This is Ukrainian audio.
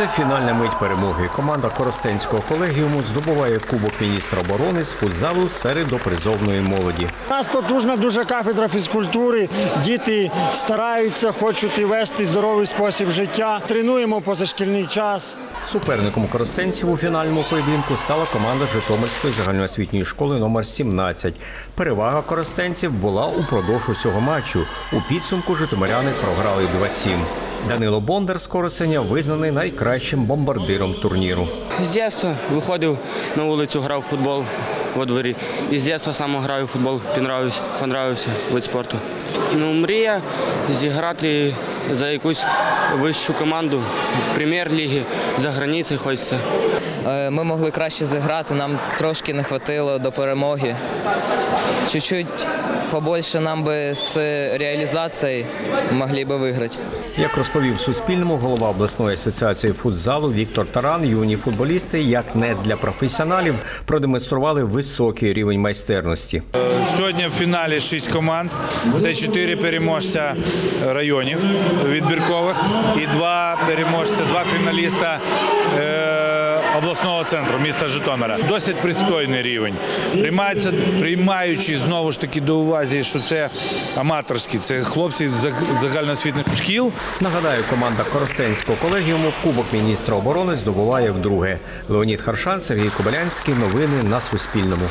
Це фінальна мить перемоги. Команда Коростенського колегіуму здобуває Кубок міністра оборони з футзалу серед допризовної молоді. У нас потужна дуже кафедра фізкультури. Діти стараються, хочуть і вести здоровий спосіб життя. Тренуємо позашкільний час. Суперником коростенців у фінальному поєдинку стала команда Житомирської загальноосвітньої школи номер 17. Перевага коростенців була упродовж усього матчу. У підсумку житомиряни програли 2-7. Данило Бондар з Коросеня визнаний найкращим бомбардиром турніру. З дитинства виходив на вулицю, грав в футбол во дворі. І з дитинства саме граю в футбол, понравився, понравився вид спорту. Ну, мрія зіграти за якусь вищу команду прем'єр-ліги, за границею хочеться. Е, Ми могли краще зіграти, нам трошки не вистачило до перемоги. Чуть-чуть побольше нам би з реалізацією могли би виграти. Як розповів Суспільному голова обласної асоціації футзалу Віктор Таран, юні футболісти, як не для професіоналів, продемонстрували високий рівень майстерності. Сьогодні в фіналі шість команд. Це чотири переможця районів відбіркових і два переможця, два фіналіста е, обласного центру міста Житомира. Досить пристойний рівень. Приймається, приймаючи знову ж таки до увазі, що це аматорські, це хлопці з загальноосвітних шкіл. Нагадаю, команда Коростенського колегіуму Кубок міністра оборони здобуває вдруге. Леонід Харшан, Сергій Кобилянський. Новини на Суспільному.